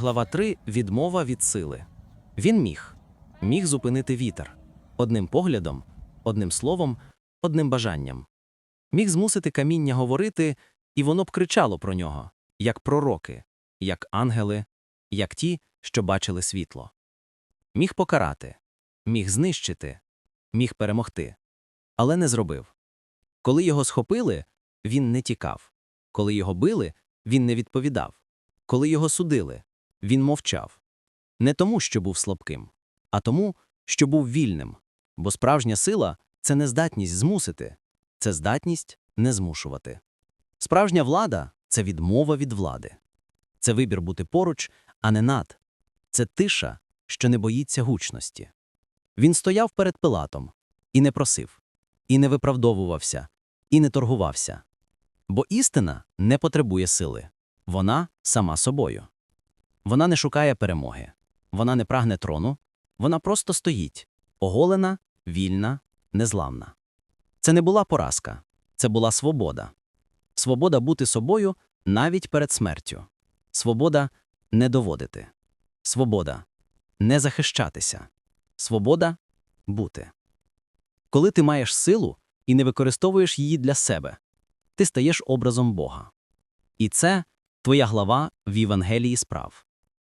Глава 3. Відмова від сили. Він міг. Міг зупинити вітер. Одним поглядом, одним словом, одним бажанням. Міг змусити каміння говорити, і воно б кричало про нього, як пророки, як ангели, як ті, що бачили світло. Міг покарати, міг знищити, міг перемогти. Але не зробив. Коли його схопили, він не тікав. Коли його били, він не відповідав. Коли його судили, він мовчав. Не тому, що був слабким, а тому, що був вільним. Бо справжня сила це не здатність змусити, це здатність не змушувати. Справжня влада це відмова від влади. Це вибір бути поруч, а не над. Це тиша, що не боїться гучності. Він стояв перед Пилатом і не просив, і не виправдовувався, і не торгувався. Бо істина не потребує сили. Вона сама собою. Вона не шукає перемоги, вона не прагне трону, вона просто стоїть, оголена, вільна, незламна. Це не була поразка, це була свобода. Свобода бути собою навіть перед смертю. Свобода не доводити. Свобода не захищатися. Свобода бути. Коли ти маєш силу і не використовуєш її для себе, ти стаєш образом Бога. І це твоя глава в Євангелії справ.